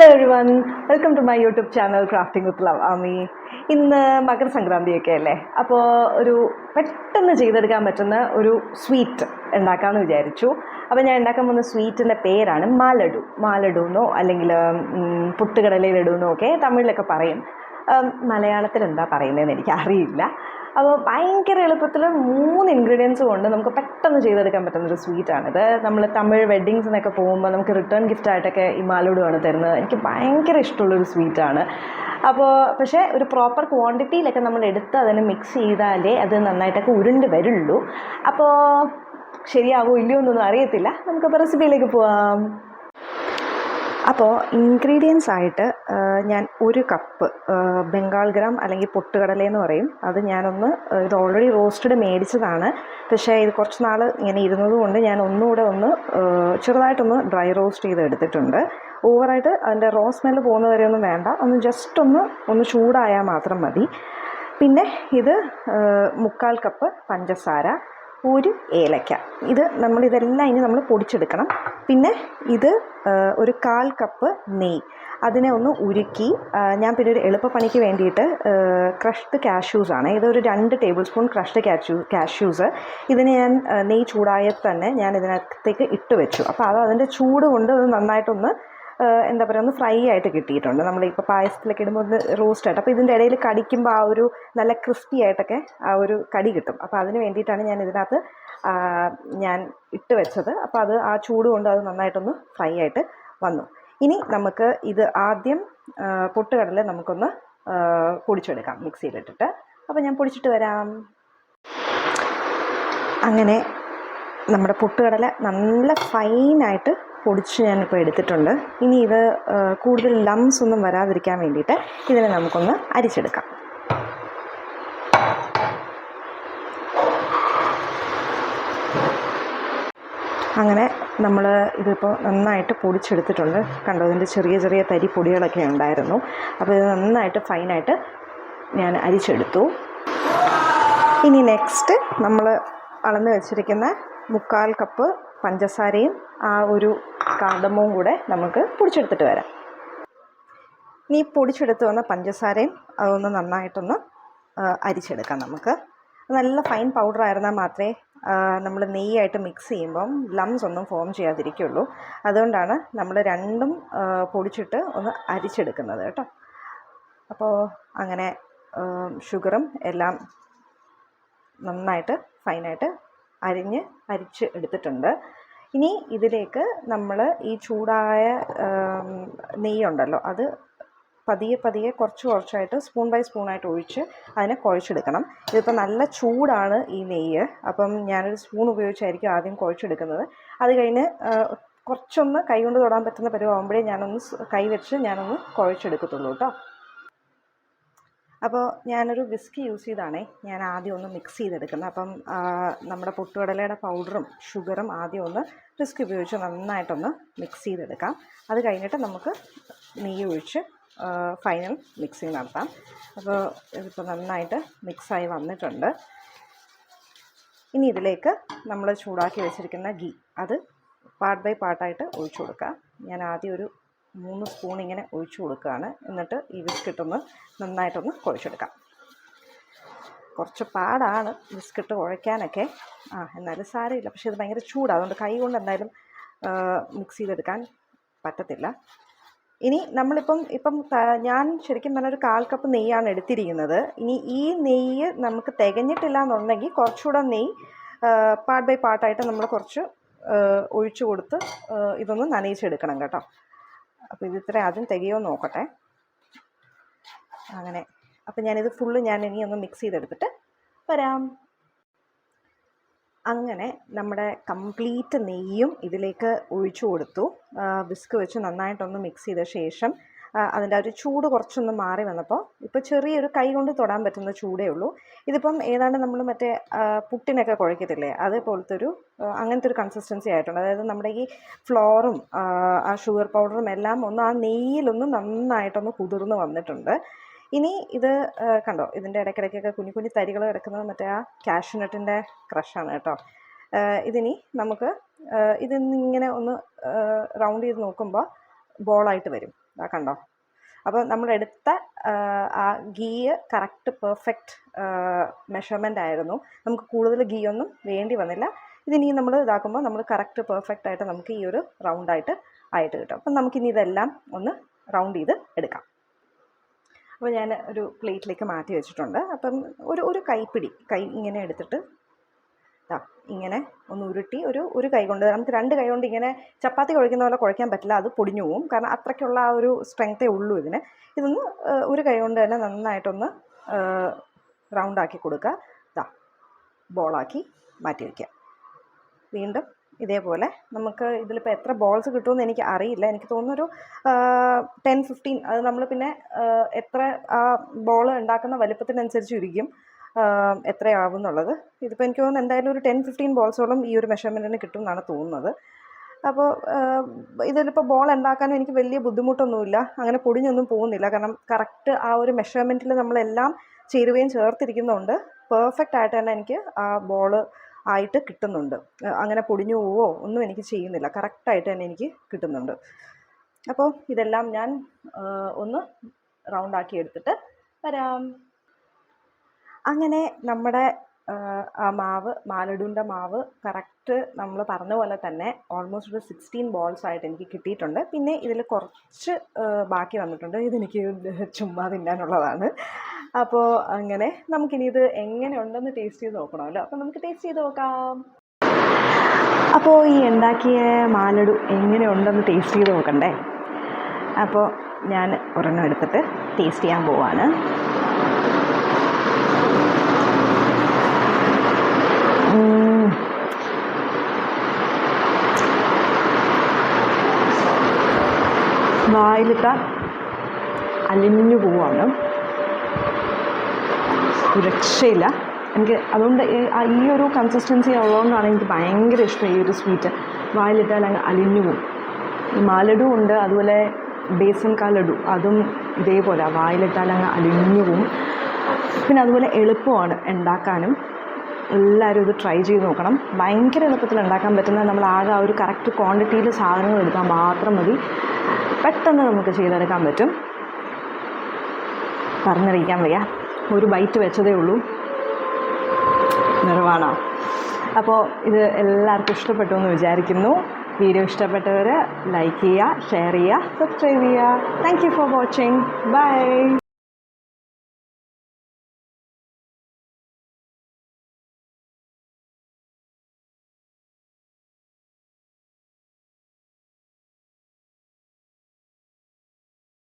Hello every one welcome to my YouTube channel crafting with love Ami ഇന്ന് മകരസംക്രാന്തിയൊക്കെ അല്ലേ? അപ്പോൾ ഒരു പെട്ടെന്ന് ചെയ്തെടുക്കാൻ പറ്റുന്ന ഒരു സ്വീറ്റ് ഉണ്ടാക്കാമെന്ന് വിചാരിച്ചു. അപ്പോൾ ഞാൻ ഉണ്ടാക്കാൻ പോകുന്ന സ്വീറ്റിന്റെ പേരാണ് മാലഡു മാലഡു എന്നോ അല്ലെങ്കിൽ ഉം, പുട്ടുകടല ലഡു എന്നോ ഒക്കെ തമിഴിലൊക്കെ പറയും. മലയാളത്തിൽ എന്താ പറയുന്നതെന്ന് എനിക്ക് അറിയില്ല. അപ്പോൾ ഭയങ്കര എളുപ്പത്തിൽ മൂന്ന് ഇൻഗ്രീഡിയൻസ് കൊണ്ട് നമുക്ക് പെട്ടെന്ന് ചെയ്തെടുക്കാൻ പറ്റുന്ന ഒരു സ്വീറ്റാണിത് നമ്മൾ തമിഴ് വെഡ്ഡിങ്സ് എന്നൊക്കെ പോകുമ്പോൾ നമുക്ക് റിട്ടേൺ ഗിഫ്റ്റ് ആയിട്ടൊക്കെ ഈ മാലൂടുമാണ് തരുന്നത്. എനിക്ക് ഭയങ്കര ഇഷ്ടമുള്ളൊരു ആണ്. അപ്പോൾ പക്ഷേ ഒരു പ്രോപ്പർ ക്വാണ്ടിറ്റിയിലൊക്കെ നമ്മൾ എടുത്ത് അതിനെ മിക്സ് ചെയ്താലേ അത് നന്നായിട്ടൊക്കെ ഉരുണ്ട് വരുള്ളൂ. അപ്പോൾ ശരിയാവോ ഇല്ലയോ എന്നൊന്നും അറിയത്തില്ല. നമുക്കപ്പോൾ റെസിപ്പിയിലേക്ക് പോവാം. അപ്പോൾ ഇൻഗ്രീഡിയൻസ് ആയിട്ട് ഞാൻ ഒരു കപ്പ് ബംഗാൾ ഗ്രാം അല്ലെങ്കിൽ പൊട്ടുകടല എന്ന് പറയും. അത് ഞാനൊന്ന് ഇത് ഓൾറെഡി റോസ്റ്റഡ് മേടിച്ചതാണ്. പക്ഷേ ഇത് കുറച്ച് നാൾ ഇങ്ങനെ ഇരുന്നത് കൊണ്ട് ഞാൻ ഒന്നുകൂടെ ഒന്ന് ചെറുതായിട്ടൊന്ന് ഡ്രൈ റോസ്റ്റ് ചെയ്ത് എടുത്തിട്ടുണ്ട്. ഓവറായിട്ട് അതിന്റെ റോ സ്മെല്ല് പോകുന്ന വരെ ഒന്നും വേണ്ട. ഒന്ന് ജസ്റ്റ് ഒന്ന് ഒന്ന് ചൂടായാൽ മാത്രം മതി. പിന്നെ ഇത് മുക്കാൽ കപ്പ് പഞ്ചസാര. ഒരു ഏലക്ക ഇത് നമ്മൾ ഇതെല്ലാം ഇനി നമ്മൾ പൊടിച്ചെടുക്കണം. പിന്നെ ഇത് ഒരു കാൽ കപ്പ് നെയ് അതിനെ ഒന്ന് ഉരുക്കി ഞാൻ പിന്നെ ഒരു എളുപ്പപ്പണിക്ക് വേണ്ടിയിട്ട് ക്രഷ്ഡ് കാഷ്യൂസ് ആണ്. ഇതൊരു രണ്ട് tablespoon crushed cashew cashews ഇതിനെ ഞാൻ നെയ് ചൂടായ തന്നെ ഞാൻ ഇതിനകത്തേക്ക് ഇട്ട് വെച്ചു. അപ്പോൾ അത് അതിന്റെ ചൂട് കൊണ്ട് അത് നന്നായിട്ടൊന്ന് എന്താ പറയുക ഒന്ന് ഫ്രൈ ആയിട്ട് കിട്ടിയിട്ടുണ്ട്. നമ്മളിപ്പോൾ പായസത്തിലൊക്കെ ഇടുമ്പോൾ ഒന്ന് റോസ്റ്റ് ആയിട്ട്. അപ്പോൾ ഇതിന്റെ ഇടയിൽ കടിക്കുമ്പോൾ ആ ഒരു നല്ല ക്രിസ്പി ആയിട്ടൊക്കെ ആ ഒരു കടി കിട്ടും. അപ്പോൾ അതിന് വേണ്ടിയിട്ടാണ് ഞാൻ ഇതിനകത്ത് ഞാൻ ഇട്ട് വെച്ചത്. അപ്പോൾ അത് ആ ചൂട് കൊണ്ട് അത് നന്നായിട്ടൊന്ന് ഫ്രൈ ആയിട്ട് വന്നു. ഇനി നമുക്ക് ഇത് ആദ്യം പൊട്ടുകടല നമുക്കൊന്ന് പൊടിച്ചെടുക്കാം മിക്സിയിലിട്ടിട്ട്. അപ്പോൾ ഞാൻ പൊടിച്ചിട്ട് വരാം. അങ്ങനെ നമ്മുടെ പൊട്ടുകടല നല്ല ഫൈനായിട്ട് പൊടിച്ച് ഞാനിപ്പോൾ എടുത്തിട്ടുണ്ട്. ഇനി ഇത് കൂടുതൽ ലംസ് ഒന്നും വരാതിരിക്കാൻ വേണ്ടിയിട്ട് ഇതിനെ നമുക്കൊന്ന് അരിച്ചെടുക്കാം. അങ്ങനെ നമ്മൾ ഇതിപ്പോൾ നന്നായിട്ട് പൊടിച്ചെടുത്തിട്ടുണ്ട്. കണ്ടോ ഇതിന്റെ ചെറിയ ചെറിയ തരി പൊടികളൊക്കെ ഉണ്ടായിരുന്നു. അപ്പോൾ ഇത് നന്നായിട്ട് ഫൈനായിട്ട് ഞാൻ അരിച്ചെടുത്തു. ഇനി നെക്സ്റ്റ് നമ്മൾ അളന്ന് വെച്ചിരിക്കുന്ന മുക്കാൽ കപ്പ് പഞ്ചസാരയും ആ ഒരു കാർഡമവും കൂടെ നമുക്ക് പൊടിച്ചെടുത്തിട്ട് വരാം. നീ പൊടിച്ചെടുത്ത് വന്ന പഞ്ചസാരയും അതൊന്ന് നന്നായിട്ടൊന്ന് അരിച്ചെടുക്കാം നമുക്ക്. നല്ല ഫൈൻ പൗഡർ ആയിരുന്നാൽ മാത്രമേ നമ്മൾ നെയ്യായിട്ട് മിക്സ് ചെയ്യുമ്പം ലംസ് ഒന്നും ഫോം ചെയ്യാതിരിക്കുള്ളൂ. അതുകൊണ്ടാണ് നമ്മൾ രണ്ടും പൊടിച്ചിട്ട് ഒന്ന് അരിച്ചെടുക്കുന്നത് കേട്ടോ. അപ്പോൾ അങ്ങനെ ഷുഗറും എല്ലാം നന്നായിട്ട് ഫൈനായിട്ട് അരിഞ്ഞ് അരിച്ച് എടുത്തിട്ടുണ്ട്. ഇനി ഇതിലേക്ക് നമ്മൾ ഈ ചൂടായ നെയ്യുണ്ടല്ലോ അത് പതിയെ പതിയെ കുറച്ച് കുറച്ചായിട്ട് സ്പൂൺ ബൈ സ്പൂണായിട്ട് ഒഴിച്ച് അതിനെ കുഴച്ചെടുക്കണം. ഇതിപ്പോൾ നല്ല ചൂടാണ് ഈ നെയ്യ്. അപ്പം ഞാനൊരു സ്പൂൺ ഉപയോഗിച്ചായിരിക്കും ആദ്യം കുഴച്ചെടുക്കുന്നത്. അത് കഴിഞ്ഞ് കുറച്ചൊന്ന് കൈ കൊണ്ട് തൊടാൻ പറ്റുന്ന പരുവാകുമ്പോഴേ ഞാനൊന്ന് കൈ വെച്ച് ഞാനൊന്ന് കുഴച്ചെടുക്കത്തുള്ളൂ കേട്ടോ. അപ്പോൾ ഞാനൊരു വിസ്കി യൂസ് ചെയ്താണേ. ഞാൻ ആദ്യം ഒന്ന് മിക്സ് ചെയ്തെടുക്കുന്നത്. അപ്പം നമ്മുടെ പൊട്ടുകടലയുടെ പൗഡറും ഷുഗറും ആദ്യം ഒന്ന് വിസ്കി ഉപയോഗിച്ച് നന്നായിട്ടൊന്ന് മിക്സ് ചെയ്തെടുക്കാം. അത് കഴിഞ്ഞിട്ട് നമുക്ക് നെയ്യ് ഒഴിച്ച് ഫൈനൽ മിക്സിങ് നടത്താം. അപ്പോൾ ഇതിപ്പോൾ നന്നായിട്ട് മിക്സായി വന്നിട്ടുണ്ട്. ഇനി ഇതിലേക്ക് നമ്മൾ ചൂടാക്കി വെച്ചിരിക്കുന്ന ഗീ അത് പാർട്ട് ബൈ പാർട്ടായിട്ട് ഒഴിച്ചു കൊടുക്കാം. ഞാൻ ആദ്യം ഒരു മൂന്ന് സ്പൂൺ ഇങ്ങനെ ഒഴിച്ചു കൊടുക്കുകയാണ്. എന്നിട്ട് ഈ ബിസ്ക്കറ്റൊന്ന് നന്നായിട്ടൊന്ന് കുഴച്ചെടുക്കാം. കുറച്ച് പാടാണ് ബിസ്ക്കറ്റ് കുഴയ്ക്കാനൊക്കെ. ആ എന്നാലും സാരമില്ല. പക്ഷേ ഇത് ഭയങ്കര ചൂടാണ് അതുകൊണ്ട് കൈ കൊണ്ട് എന്തായാലും മിക്സ് ചെയ്തെടുക്കാൻ പറ്റത്തില്ല. ഇനി നമ്മളിപ്പം ഇപ്പം ഞാൻ ശരിക്കും പറഞ്ഞ ഒരു കാൽ കപ്പ് നെയ്യാണ് എടുത്തിരിക്കുന്നത്. ഇനി ഈ നെയ്യ് നമുക്ക് തികഞ്ഞിട്ടില്ല എന്നുണ്ടെങ്കിൽ കുറച്ചുകൂടെ നെയ്യ് പാർട്ട് ബൈ പാർട്ടായിട്ട് നമ്മൾ കുറച്ച് ഒഴിച്ചു കൊടുത്ത് ഇതൊന്ന് നനയിച്ചെടുക്കണം കേട്ടോ. അപ്പോൾ ഇത് ഇത്ര ആദ്യം തികയോ നോക്കട്ടെ. അങ്ങനെ. അപ്പം ഞാനിത് ഫുള്ള് ഞാൻ ഇനി ഒന്ന് മിക്സ് ചെയ്തെടുത്തിട്ട് വരാം. അങ്ങനെ നമ്മുടെ കംപ്ലീറ്റ് നെയ്യും ഇതിലേക്ക് ഒഴിച്ചു കൊടുത്തു. വിസ്ക് വെച്ച് നന്നായിട്ടൊന്ന് മിക്സ് ചെയ്ത ശേഷം അതിന്റെ ഒരു ചൂട് കുറച്ചൊന്ന് മാറി വന്നപ്പോൾ ഇപ്പോൾ ചെറിയൊരു കൈ കൊണ്ട് തൊടാൻ പറ്റുന്ന ചൂടേ ഉള്ളൂ. ഇതിപ്പം ഏതാണ്ട് നമ്മൾ മറ്റേ പുട്ടിനൊക്കെ കുഴക്കത്തില്ലേ? അതേപോലത്തെ ഒരു അങ്ങനത്തെ ഒരു കൺസിസ്റ്റൻസി ആയിട്ടുണ്ട്. അതായത് നമ്മുടെ ഈ ഫ്ലോറും ആ ഷുഗർ പൗഡറും എല്ലാം ഒന്ന് ആ നെയ്യിലൊന്ന് നന്നായിട്ടൊന്ന് കുതിർന്ന് വന്നിട്ടുണ്ട്. ഇനി ഇത് കണ്ടോ? ഇതിന്റെ ഇടയ്ക്കിടയ്ക്കൊക്കെ കുഞ്ഞു കുഞ്ഞു തരികൾ കിടക്കുന്നത് മറ്റേ ആ കാഷ്നട്ടിന്റെ ക്രഷാണ് കേട്ടോ. ഇതിനി നമുക്ക് ആ, ഇതിന്നിങ്ങനെ ഒന്ന് റൗണ്ട് ചെയ്ത് നോക്കുമ്പോൾ ബോളായിട്ട് വരും. ആ കണ്ടോ? അപ്പോൾ നമ്മളെടുത്ത ആ, ഗീ കറക്റ്റ് പെർഫെക്റ്റ് മെഷർമെന്റ് ആയിരുന്നു. നമുക്ക് കൂടുതൽ ഗീ ഒന്നും വേണ്ടി വന്നില്ല. ഇതിനി നമ്മൾ ഇതാക്കുമ്പോൾ നമ്മൾ കറക്റ്റ് പെർഫെക്റ്റ് ആയിട്ട് നമുക്ക് ഈ ഒരു റൗണ്ടായിട്ട് ആയിട്ട് കിട്ടും. അപ്പം നമുക്കിനി ഇതെല്ലാം ഒന്ന് റൗണ്ട് ചെയ്ത് എടുക്കാം. അപ്പോൾ ഞാൻ ഒരു പ്ലേറ്റിലേക്ക് മാറ്റി വെച്ചിട്ടുണ്ട്. അപ്പം ഒരു ഒരു കൈപ്പിടി കൈ ഇങ്ങനെ എടുത്തിട്ട് ഇങ്ങനെ ഒന്ന് ഉരുട്ടി ഒരു ഒരു കൈ കൊണ്ട് നമുക്ക് രണ്ട് കൈ കൊണ്ട് ഇങ്ങനെ ചപ്പാത്തി കുഴയ്ക്കുന്ന പോലെ കുഴയ്ക്കാൻ പറ്റില്ല അത് പൊടിഞ്ഞു പോവും. കാരണം അത്രയ്ക്കുള്ള ആ ഒരു സ്ട്രെങ്ത്തേ ഉള്ളൂ ഇതിന്. ഇതൊന്ന് ഒരു കൈ കൊണ്ട് തന്നെ നന്നായിട്ടൊന്ന് റൗണ്ടാക്കി കൊടുക്കുക. ഇതാ ബോളാക്കി മാറ്റി വയ്ക്കുക വീണ്ടും ഇതേപോലെ നമുക്ക് ഇതിലിപ്പോൾ എത്ര ബോൾസ് കിട്ടുമെന്ന് എനിക്ക് അറിയില്ല. എനിക്ക് തോന്നുന്നൊരു ടെൻ ഫിഫ്റ്റീൻ അത് നമ്മൾ പിന്നെ എത്ര ആ ബോൾ ഉണ്ടാക്കുന്ന വലിപ്പത്തിനനുസരിച്ച് ഇരിക്കും എത്രയാവും എന്നുള്ളത് ഇതിപ്പോൾ എനിക്ക് തോന്നുന്നു എന്തായാലും ഒരു ടെൻ ഫിഫ്റ്റീൻ ബോൾസോളം ഈ ഒരു മെഷർമെന്റിന് കിട്ടും എന്നാണ് തോന്നുന്നത് അപ്പോൾ ഇതിലിപ്പോൾ ബോൾ ഉണ്ടാക്കാനും എനിക്ക് വലിയ ബുദ്ധിമുട്ടൊന്നുമില്ല. അങ്ങനെ പൊടിഞ്ഞൊന്നും പോകുന്നില്ല. കാരണം കറക്റ്റ് ആ ഒരു മെഷർമെന്റിൽ നമ്മളെല്ലാം ചേരുവയും ചേർത്തിരിക്കുന്നുണ്ട്. പെർഫെക്റ്റ് ആയിട്ട് തന്നെ എനിക്ക് ആ ബോൾ ആയിട്ട് കിട്ടുന്നുണ്ട്. അങ്ങനെ പൊടിഞ്ഞു പോവോ ഒന്നും എനിക്ക് ചെയ്യുന്നില്ല. കറക്റ്റായിട്ട് തന്നെ എനിക്ക് കിട്ടുന്നുണ്ട്. അപ്പോൾ ഇതെല്ലാം ഞാൻ ഒന്ന് റൗണ്ടാക്കി എടുത്തിട്ട് വരാം. അങ്ങനെ നമ്മുടെ ആ, മാവ് മാലഡുവിന്റെ മാവ് കറക്റ്റ് നമ്മൾ പറഞ്ഞ പോലെ തന്നെ ഓൾമോസ്റ്റ് ഒരു സിക്സ്റ്റീൻ ബോൾസ് ആയിട്ട് എനിക്ക് കിട്ടിയിട്ടുണ്ട്. പിന്നെ ഇതിൽ കുറച്ച് ബാക്കി വന്നിട്ടുണ്ട്. ഇതെനിക്ക് ചുമ്മാ തിന്നാനുള്ളതാണ്. അപ്പോൾ അങ്ങനെ നമുക്കിനി ഇത് എങ്ങനെ ഉണ്ടെന്ന് ടേസ്റ്റ് ചെയ്ത് നോക്കണമല്ലോ. അപ്പോൾ നമുക്ക് ടേസ്റ്റ് ചെയ്ത് നോക്കാം. അപ്പോൾ ഈ ഉണ്ടാക്കിയ മാലഡു എങ്ങനെ ഉണ്ടെന്ന് ടേസ്റ്റ് ചെയ്ത് നോക്കണ്ടേ? അപ്പോൾ ഞാൻ ഒരെണ്ണം എടുത്തിട്ട് ടേസ്റ്റ് ചെയ്യാൻ പോവാണ്. വായിലിട്ട അലിഞ്ഞു പോവാണ്. രക്ഷയില്ല. എനിക്ക് അതുകൊണ്ട് ഈ- ഒരു കൺസിസ്റ്റൻസി ഉള്ളതുകൊണ്ടാണ് എനിക്ക് ഭയങ്കര ഇഷ്ടം ഈ ഒരു സ്വീറ്റ് വായിലിട്ടാൽ അങ്ങ് അലിഞ്ഞു പോകും ഈ മാലഡു ഉണ്ട് അതുപോലെ ബേസൻ കാലഡു അതും ഇതേപോലെ. വായിലിട്ടാൽ അങ്ങ് അലിഞ്ഞു പോകും പിന്നെ അതുപോലെ എളുപ്പമാണ് ഉണ്ടാക്കാനും. എല്ലാവരും ഇത് ട്രൈ ചെയ്ത് നോക്കണം. ഭയങ്കര എളുപ്പത്തിൽ ഉണ്ടാക്കാൻ പറ്റുന്ന നമ്മൾ ആകെ ആ ഒരു കറക്റ്റ് ക്വാണ്ടിറ്റിയിൽ സാധനങ്ങൾ എടുത്താൽ മാത്രം മതി. പെട്ടെന്ന് നമുക്ക് ചെയ്തെടുക്കാൻ പറ്റും. പറഞ്ഞറിയിക്കാൻ വയ്യ. ഒരു ബൈറ്റ് വെച്ചതേ ഉള്ളൂ. നിർവാണ അപ്പോൾ ഇത് എല്ലാവർക്കും ഇഷ്ടപ്പെട്ടു എന്ന് വിചാരിക്കുന്നു. വീഡിയോ ഇഷ്ടപ്പെട്ടവർ ലൈക്ക് ചെയ്യുക ഷെയർ ചെയ്യുക സബ്സ്ക്രൈബ് ചെയ്യുക. Thank you for watching bye